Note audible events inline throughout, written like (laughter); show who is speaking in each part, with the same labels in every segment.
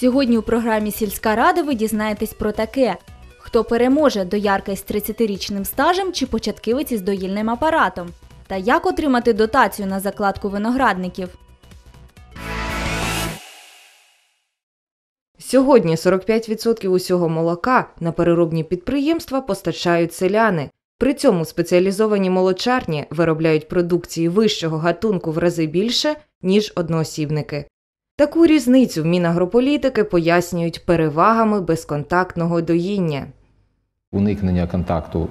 Speaker 1: Сьогодні у програмі Сільська рада ви дізнаєтесь про таке: хто переможе доярка із 30-річним стажем чи початківець із доїльним апаратом, та як отримати дотацію на закладку виноградників.
Speaker 2: Сьогодні 45% усього молока на переробні підприємства постачають селяни. При цьому спеціалізовані молочарні виробляють продукції вищого гатунку в рази більше, ніж одноосібники. Таку різницю в Мінагрополітики пояснюють перевагами безконтактного доїння.
Speaker 3: Уникнення контакту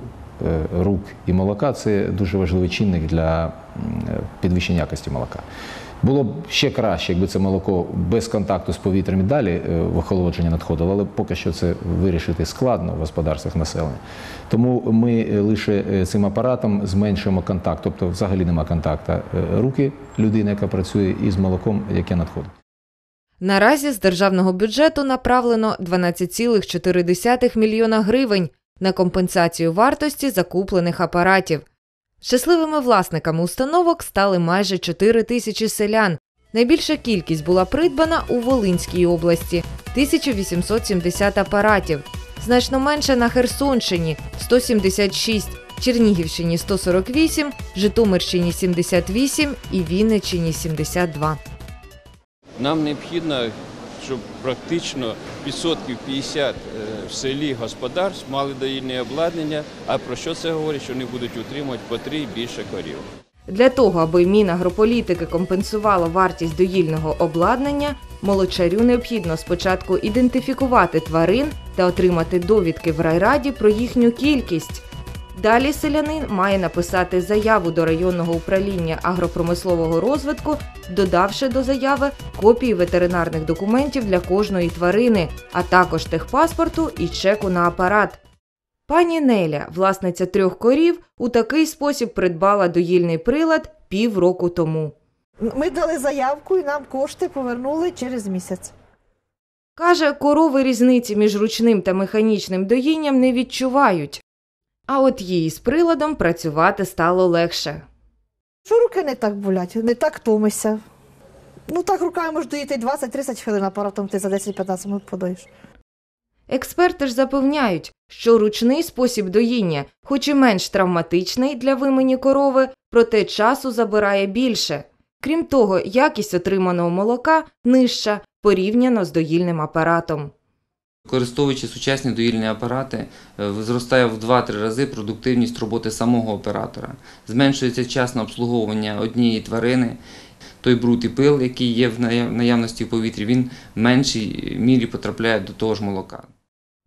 Speaker 3: е, рук і молока це дуже важливий чинник для е, підвищення якості молока. Було б ще краще, якби це молоко без контакту з повітрям і далі е, в охолодження надходило, але поки що це вирішити складно в господарствах населення. Тому ми лише цим апаратом зменшуємо контакт, тобто взагалі нема контакту руки людини, яка працює, із молоком, яке надходить.
Speaker 2: Наразі з державного бюджету направлено 12,4 мільйона гривень на компенсацію вартості закуплених апаратів. Щасливими власниками установок стали майже 4 тисячі селян. Найбільша кількість була придбана у Волинській області 1870 апаратів, значно менше на Херсонщині 176, Чернігівщині 148, Житомирщині 78 і Вінниччині 72.
Speaker 4: Нам необхідно, щоб практично відсотків 50 е, в селі господарств мали доїльне обладнання. А про що це говорить? Що вони будуть утримувати по три більше корів.
Speaker 2: Для того, аби Мінагрополітики компенсувала вартість доїльного обладнання, молочарю необхідно спочатку ідентифікувати тварин та отримати довідки в райраді про їхню кількість. Далі селянин має написати заяву до районного управління агропромислового розвитку, додавши до заяви копії ветеринарних документів для кожної тварини, а також техпаспорту і чеку на апарат. Пані Неля, власниця трьох корів, у такий спосіб придбала доїльний прилад півроку тому.
Speaker 5: Ми дали заявку і нам кошти повернули через місяць.
Speaker 2: Каже, корови різниці між ручним та механічним доїнням не відчувають. А от їй з приладом працювати стало легше.
Speaker 5: Що руки не так болять, не так томишся. Ну так руками можеш доїти 20-30 хвилин апаратом ти за 10-15 минут подоїш.
Speaker 2: Експерти ж запевняють, що ручний спосіб доїння, хоч і менш травматичний для вимені корови, проте часу забирає більше. Крім того, якість отриманого молока нижча порівняно з доїльним апаратом.
Speaker 6: Користуючи сучасні доїльні апарати, е, зростає в 2-3 рази продуктивність роботи самого оператора. Зменшується час на обслуговування однієї тварини. Той бруд і пил, який є в наявності в повітрі, він в меншій мірі потрапляє до того ж молока.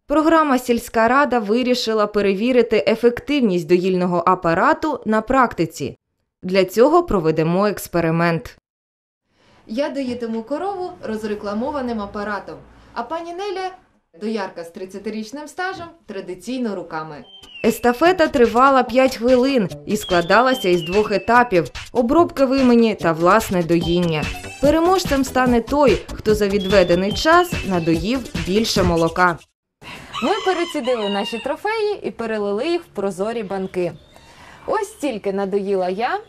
Speaker 2: Програма Сільська рада вирішила перевірити ефективність доїльного апарату на практиці. Для цього проведемо експеримент. Я доїтиму корову розрекламованим апаратом, а пані Неля доярка з 30-річним стажем традиційно руками. Естафета тривала 5 хвилин і складалася із двох етапів: обробка вимені та власне доїння. Переможцем стане той, хто за відведений час надоїв більше молока. Ми перецідили наші трофеї і перелили їх в прозорі банки. Ось стільки надоїла я.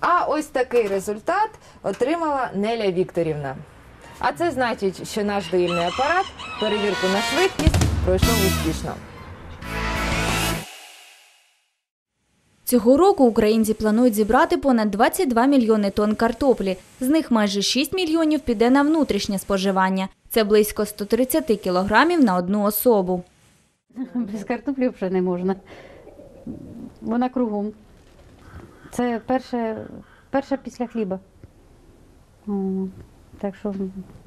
Speaker 2: А ось такий результат отримала Неля Вікторівна. А це значить, що наш доїльний апарат перевірку на швидкість пройшов успішно.
Speaker 1: Цього року українці планують зібрати понад 22 мільйони тонн картоплі. З них майже 6 мільйонів піде на внутрішнє споживання. Це близько 130 кілограмів на одну особу.
Speaker 7: Без картоплі вже не можна. Вона кругом. Це перше, перше після хліба. Так що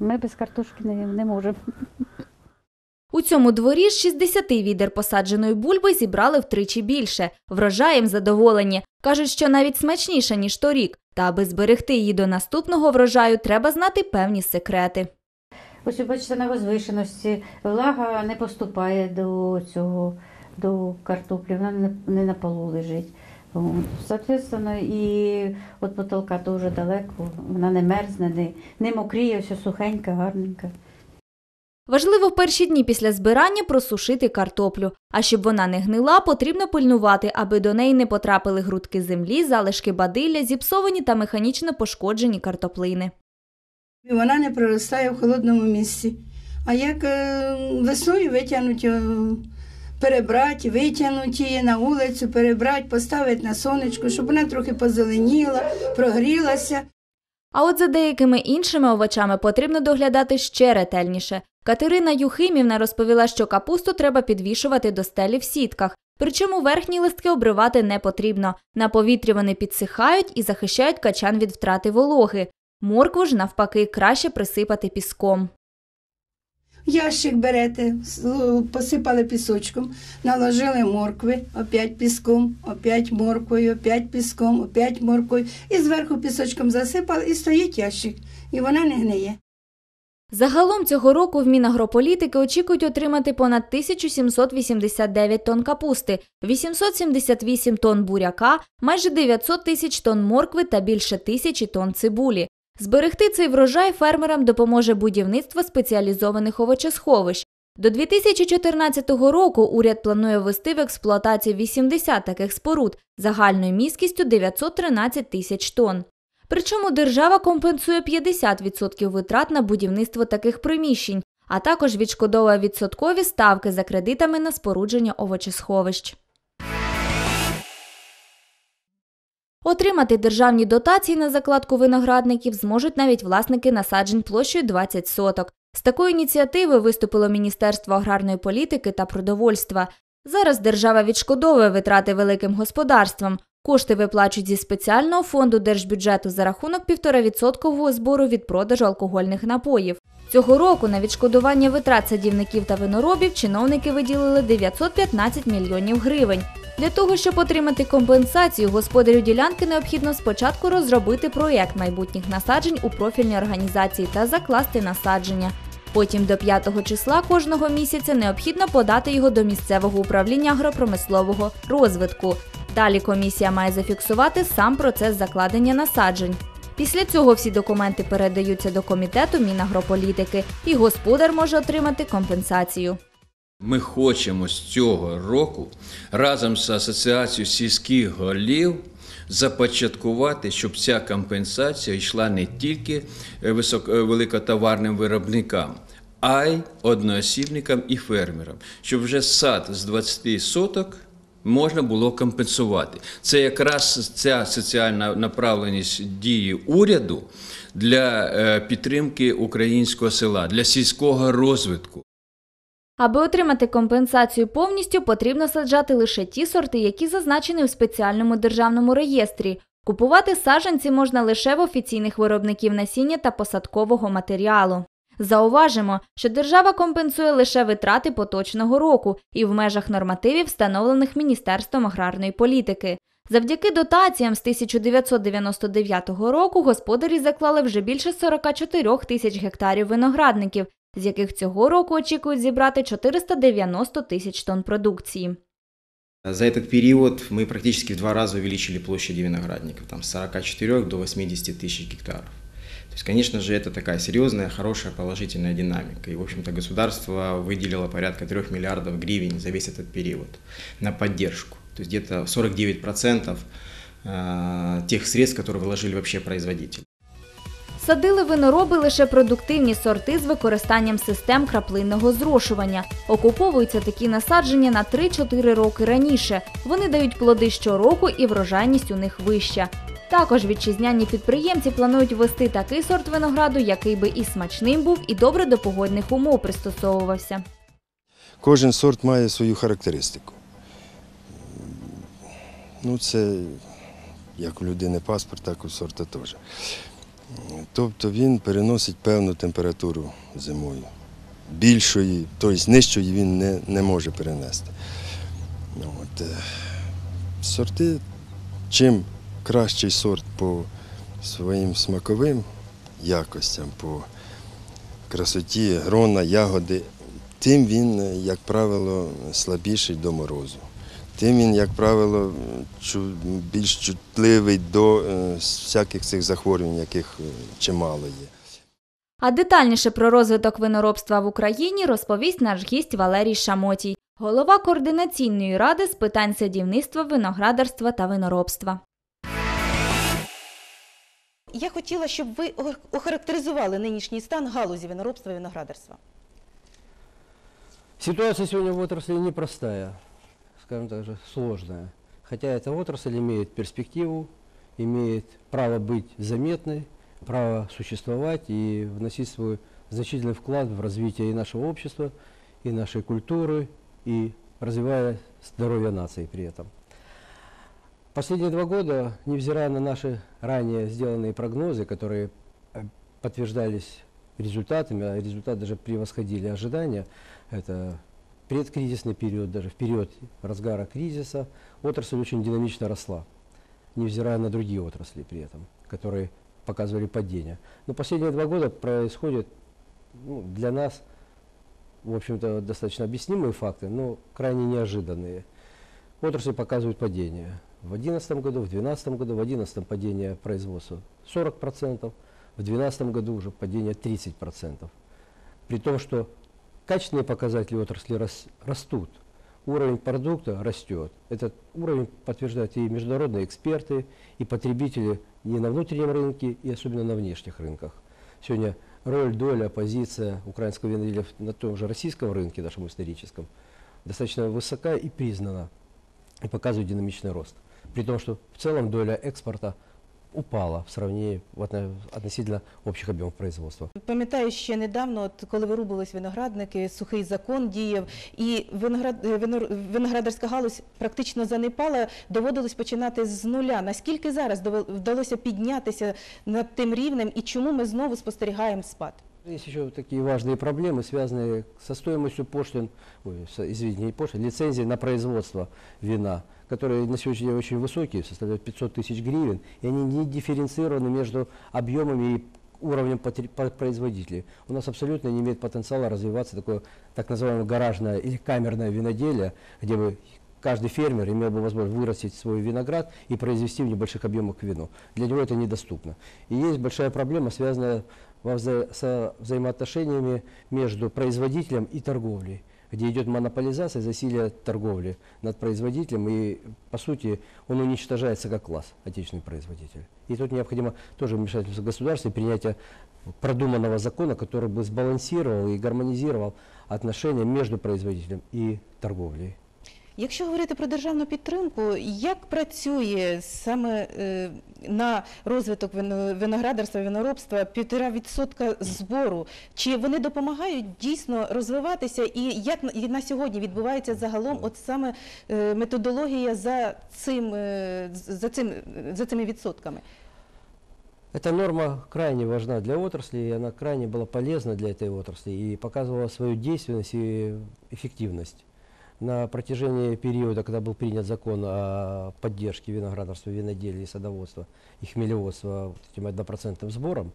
Speaker 7: ми без картошки не, не можемо.
Speaker 1: У цьому дворі з 60 відер посадженої бульби зібрали втричі більше. Врожаєм задоволені. Кажуть, що навіть смачніша, ніж торік. Та аби зберегти її до наступного врожаю, треба знати певні секрети.
Speaker 7: Ось ви бачите, на возвишеності влага не поступає до цього, до картоплі, вона не на полу лежить. От. Соответственно, і від потолка дуже далеко, вона не мерзне, не, не мокріє, все сухенька, гарненька.
Speaker 1: Важливо в перші дні після збирання просушити картоплю. А щоб вона не гнила, потрібно пильнувати, аби до неї не потрапили грудки землі, залишки бадилля, зіпсовані та механічно пошкоджені картоплини.
Speaker 8: Вона не проростає в холодному місці. А як е, весною витягнуть, е, перебрати, витягнуть її на вулицю, перебрати, поставити на сонечко, щоб вона трохи позеленіла, прогрілася.
Speaker 1: А от за деякими іншими овочами потрібно доглядати ще ретельніше. Катерина Юхимівна розповіла, що капусту треба підвішувати до стелі в сітках. Причому верхні листки обривати не потрібно. На повітрі вони підсихають і захищають качан від втрати вологи. Моркву ж навпаки краще присипати піском.
Speaker 8: Ящик берете, посипали пісочком, наложили моркви, опять піском, опять морквою, опять піском, опять морквою. І зверху пісочком засипали, і стоїть ящик, і вона не гниє.
Speaker 1: Загалом цього року в Мінагрополітики очікують отримати понад 1789 тонн капусти, 878 тонн буряка, майже 900 тисяч тонн моркви та більше тисячі тонн цибулі. Зберегти цей врожай фермерам допоможе будівництво спеціалізованих овочесховищ. До 2014 року уряд планує ввести в експлуатацію 80 таких споруд загальною міськістю 913 тисяч тонн. Причому держава компенсує 50% витрат на будівництво таких приміщень, а також відшкодовує відсоткові ставки за кредитами на спорудження овочесховищ. Отримати державні дотації на закладку виноградників зможуть навіть власники насаджень площею 20 соток. З такою ініціативою виступило Міністерство аграрної політики та продовольства. Зараз держава відшкодовує витрати великим господарствам. Кошти виплачують зі спеціального фонду держбюджету за рахунок 1,5% збору від продажу алкогольних напоїв. Цього року на відшкодування витрат садівників та виноробів чиновники виділили 915 мільйонів гривень. Для того, щоб отримати компенсацію, господарю ділянки необхідно спочатку розробити проєкт майбутніх насаджень у профільній організації та закласти насадження. Потім до 5 числа кожного місяця необхідно подати його до місцевого управління агропромислового розвитку. Далі комісія має зафіксувати сам процес закладення насаджень. Після цього всі документи передаються до комітету Мінагрополітики, і господар може отримати компенсацію.
Speaker 4: Ми хочемо з цього року разом з Асоціацією сільських голів започаткувати, щоб ця компенсація йшла не тільки е, е, великотоварним виробникам, а й одноосібникам і фермерам, щоб вже сад з 20 соток можна було компенсувати. Це якраз ця соціальна направленість дії уряду для е, підтримки українського села, для сільського розвитку.
Speaker 1: Аби отримати компенсацію повністю, потрібно саджати лише ті сорти, які зазначені в спеціальному державному реєстрі. Купувати саджанці можна лише в офіційних виробників насіння та посадкового матеріалу. Зауважимо, що держава компенсує лише витрати поточного року і в межах нормативів, встановлених Міністерством аграрної політики. Завдяки дотаціям з 1999 року господарі заклали вже більше 44 тисяч гектарів виноградників, з яких цього року очікують зібрати 490 тисяч тонн продукції.
Speaker 9: За этот период мы практически в два раза увеличили площади виноградников, там с 44 до 80 тысяч гектаров. То есть, конечно же, это такая серьезная, хорошая, положительная динамика. И, в общем-то, государство выделило порядка 3 миллиардов гривен за весь этот период на поддержку. То есть где-то 49% э, тех средств, которые вложили вообще производители.
Speaker 1: Садили винороби лише продуктивні сорти з використанням систем краплинного зрошування. Окуповуються такі насадження на 3-4 роки раніше. Вони дають плоди щороку і врожайність у них вища. Також вітчизняні підприємці планують ввести такий сорт винограду, який би і смачним був, і добре до погодних умов пристосовувався.
Speaker 10: Кожен сорт має свою характеристику. Ну, це як у людини паспорт, так і у сорта теж. Тобто він переносить певну температуру зимою. Більшої, тобто нижчої він не, не може перенести. От, е, сорти, чим кращий сорт по своїм смаковим якостям, по красоті, грона, ягоди, тим він, як правило, слабіший до морозу. Тим він, як правило, більш чутливий до е, всяких цих захворювань, яких е, чимало є.
Speaker 1: А детальніше про розвиток виноробства в Україні розповість наш гість Валерій Шамотій, голова координаційної ради з питань садівництва, виноградарства та виноробства.
Speaker 11: я хотіла, щоб ви охарактеризували нинішній стан галузі виноробства і виноградарства.
Speaker 12: Ситуация сегодня в отрасли непростая, скажем так сложная. Хотя эта отрасль имеет перспективу, имеет право быть заметной, право существовать и вносить свой значительный вклад в развитие и нашего общества, и нашей культуры, и развивая здоровье нации при этом. Последние два года, невзирая на наши ранее сделанные прогнозы, которые э, подтверждались результатами, а результаты даже превосходили ожидания, это предкризисный период, даже в период разгара кризиса, отрасль очень динамично росла, невзирая на другие отрасли при этом, которые показывали падение. Но последние два года происходят ну, для нас, в общем-то, достаточно объяснимые факты, но крайне неожиданные. Отрасли показывают падение. В 2011 году, в 2012 году, в 2011 падение производства 40%, в 2012 году уже падение 30%. При том, что качественные показатели отрасли рас- растут, уровень продукта растет. Этот уровень подтверждают и международные эксперты, и потребители и на внутреннем рынке, и особенно на внешних рынках. Сегодня роль, доля, позиция украинского виноделия на том же российском рынке, нашем историческом, достаточно высока и признана, и показывает динамичный рост. При том, что в целом доля экспорта упала в отно- относительно общих об'ємів производства.
Speaker 11: Пам'ятаю, ще недавно, от, коли вирубувались виноградники, сухий закон діяв, і виноград, е, виноградарська галузь практично занепала, доводилось починати з нуля. Наскільки зараз вдалося піднятися над тим рівнем і чому ми знову спостерігаємо спад?
Speaker 12: Есть еще такие важные проблемы, связанные со стоимостью пошлин, ой, извините, пошлин, лицензий на производство вина, которые на сегодняшний день очень высокие, составляют 500 тысяч гривен, и они не дифференцированы между объемами и уровнем производителей. У нас абсолютно не имеет потенциала развиваться такое так называемое гаражное или камерное виноделие, где бы каждый фермер имел бы возможность вырастить свой виноград и произвести в небольших объемах вино. Для него это недоступно. И есть большая проблема, связанная во вза- со взаимоотношениями между производителем и торговлей, где идет монополизация, засилие торговли над производителем, и, по сути, он уничтожается как класс, отечественный производитель. И тут необходимо тоже вмешательство государства и принятие продуманного закона, который бы сбалансировал и гармонизировал отношения между производителем и торговлей.
Speaker 11: Якщо говорити про державну підтримку, як працює саме е, на розвиток вино- виноградарства і виноробства півтора відсотка збору? Чи вони допомагають дійсно розвиватися? І як на- і на сьогодні відбувається загалом от саме е, методологія за цим, е, з- за цим за цими відсотками?
Speaker 12: Эта норма крайне важна для отрасли, и она крайне была полезна для этой отрасли и показывала свою действенность и эффективность. На протяжении периода, когда был принят закон о поддержке виноградарства, виноделия садоводства и хмелеводства вот этим однопроцентным сбором,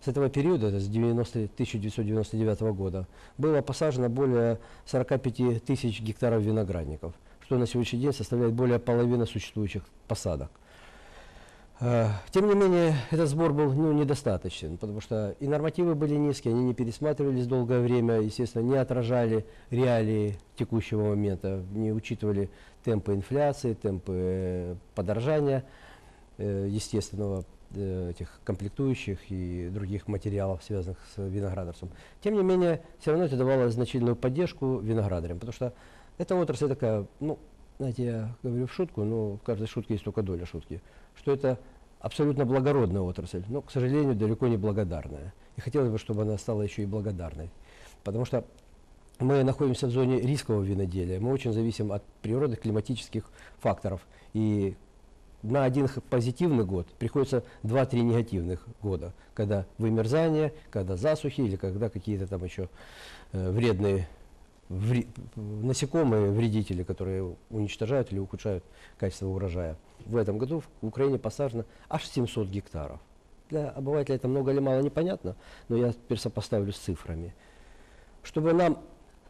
Speaker 12: с этого периода, с 90 1999 года, было посажено более 45 тысяч гектаров виноградников, что на сегодняшний день составляет более половины существующих посадок. Э, Тем не менее, этот сбор был ну, недостаточен, потому что и нормативы были низкие, они не пересматривались долгое время, естественно, не отражали реалии текущего момента, не учитывали темпы инфляции, темпы э, подорожания э, естественного этих комплектующих и других материалов, связанных с виноградарством. Тем не менее, все равно это давало значительную поддержку виноградарям, потому что эта отрасль такая, ну, знаете, я говорю в шутку, но в каждой шутке есть только доля шутки, что это абсолютно благородная отрасль, но, к сожалению, далеко не благодарная. И хотелось бы, чтобы она стала еще и благодарной. Потому что мы находимся в зоне рискового виноделия, мы очень зависим от природных климатических факторов. И на один позитивный год приходится 2-3 негативных года, когда вымерзание, когда засухи или когда какие-то там еще э, вредные вре- насекомые, вредители, которые уничтожают или ухудшают качество урожая. В этом году в Украине посажено аж 700 гектаров. Для обывателя это много или мало непонятно, но я теперь сопоставлю с цифрами. Чтобы нам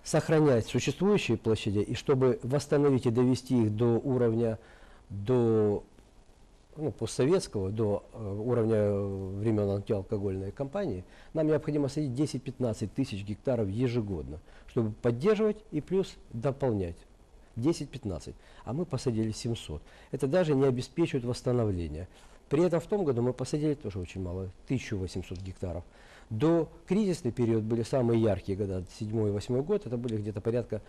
Speaker 12: сохранять существующие площади и чтобы восстановить и довести их до уровня, до ну, постсоветского, до э, уровня э, времен антиалкогольной кампании, нам необходимо садить 10-15 тысяч гектаров ежегодно, чтобы поддерживать и плюс дополнять. 10-15, а мы посадили 700. Это даже не обеспечивает восстановление. При этом в том году мы посадили тоже очень мало, 1800 гектаров. До кризисный период были самые яркие года, 7-8 год, это были где-то порядка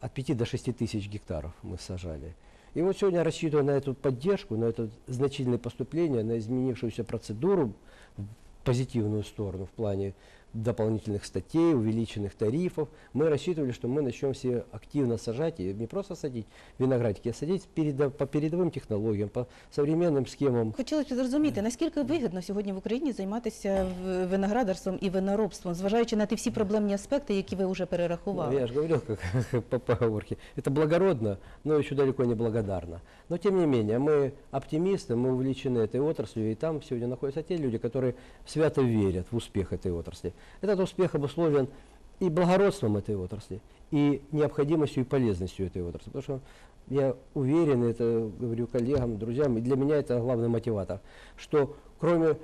Speaker 12: от 5 до 6 тысяч гектаров мы сажали. И вот сегодня рассчитывая на эту поддержку, на это значительное поступление, на изменившуюся процедуру в позитивную сторону в плане дополнительных статей, увеличенных тарифов, мы рассчитывали, что мы начнем все активно сажать, и не просто садить виноградики, а садить переда- по передовым технологиям, по современным схемам.
Speaker 11: Хотілося б зрозуміти, наскільки вигідно сьогодні в Україні займатися в- виноградарством і виноробством, зважаючи на ті всі проблемні аспекти, які ви вже
Speaker 12: Ну,
Speaker 11: перерахували.
Speaker 12: я же говорил, как по (laughs) поговорке, это благородно, но еще далеко не благодарно. Но тем не менее, мы оптимисты, мы увлечены этой отраслью, и там сегодня находятся те люди, которые свято верят в успех этой отрасли. Этот успех обусловлен и благородством этой отрасли, и необходимостью и полезностью этой отрасли. Потому что я уверен, это говорю коллегам, друзьям, и для меня это главный мотиватор, что кроме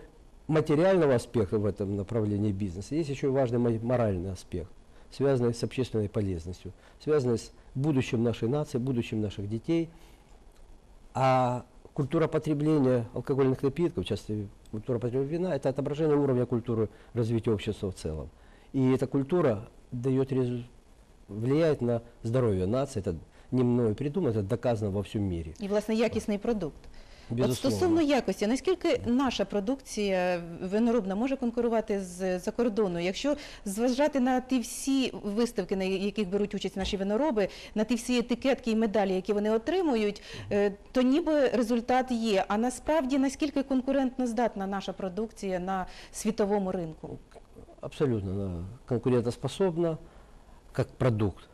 Speaker 12: материального аспекта в этом направлении бизнеса, есть еще важный мо- моральный аспект связанные с общественной полезностью, связанные с будущим нашей нации, будущим наших детей. А культура потребления алкогольных напитков, в частности культура потребления вина, это отображение уровня культуры развития общества в целом. И эта культура дает резу- влияет на здоровье нации, это не мною придумано, это доказано во всем мире.
Speaker 11: І, власне, якісний продукт. От стосовно якості, наскільки наша продукція виноробна може конкурувати з за кордону? Якщо зважати на ті всі виставки, на яких беруть участь наші винороби, на ті всі етикетки і медалі, які вони отримують, е, то ніби результат є. А насправді наскільки конкурентно здатна наша продукція на світовому ринку?
Speaker 12: абсолютно она конкурентоспособна как продукт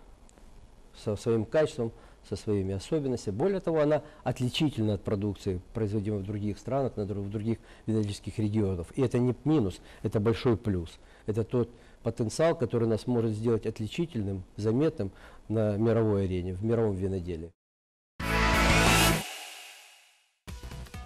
Speaker 12: со своим качеством, со своими особенностями. Более того, она отличительна от продукции, производимой в других странах, в других винодельских регионах. И это не минус, это большой плюс. Это тот потенциал, который нас может сделать отличительным, заметным на мировой арене, в мировом виноделии.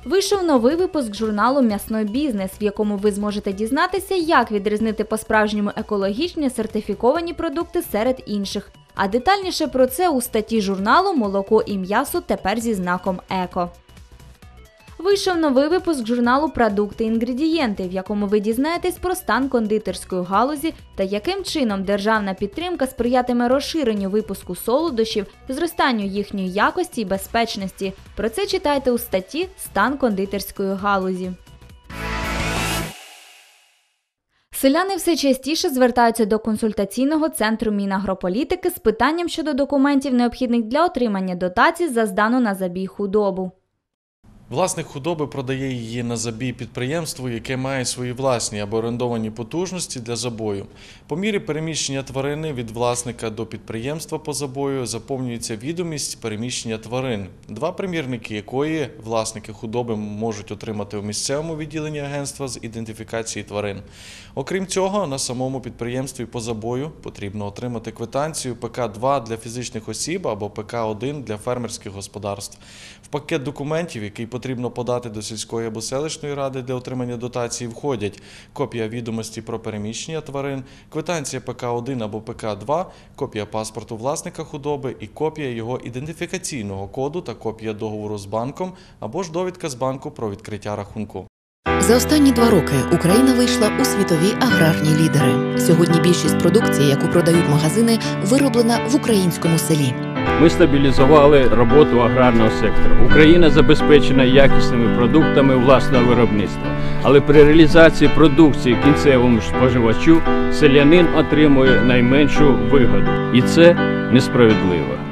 Speaker 1: Вийшов новий випуск журналу М'ясной бізнес, в якому ви зможете дізнатися, як відрізнити по-справжньому екологічні сертифіковані продукти серед інших. А детальніше про це у статті журналу Молоко і м'ясо тепер зі знаком Еко. Вийшов новий випуск журналу Продукти інгредієнти, в якому ви дізнаєтесь про стан кондитерської галузі та яким чином державна підтримка сприятиме розширенню випуску солодощів, зростанню їхньої якості і безпечності. Про це читайте у статті Стан кондитерської галузі. Селяни все частіше звертаються до консультаційного центру Мінагрополітики з питанням щодо документів, необхідних для отримання дотацій за здану на забій худобу.
Speaker 13: Власник худоби продає її на забій підприємству, яке має свої власні або орендовані потужності для забою. По мірі переміщення тварини від власника до підприємства по забою заповнюється відомість переміщення тварин, два примірники якої власники худоби можуть отримати у місцевому відділенні агентства з ідентифікації тварин. Окрім цього, на самому підприємстві по забою потрібно отримати квитанцію ПК-2 для фізичних осіб або ПК-1 для фермерських господарств. В пакет документів, який потрібно подати до сільської або селищної ради для отримання дотації, входять копія відомості про переміщення тварин, квитанція ПК-1 або ПК-2, копія паспорту власника худоби і копія його ідентифікаційного коду та копія договору з банком або ж довідка з банку про відкриття рахунку.
Speaker 14: За останні два роки Україна вийшла у світові аграрні лідери. Сьогодні більшість продукції, яку продають магазини, вироблена в українському селі.
Speaker 15: Ми стабілізували роботу аграрного сектору. Україна забезпечена якісними продуктами власного виробництва. Але при реалізації продукції кінцевому споживачу селянин отримує найменшу вигоду. І це несправедливо.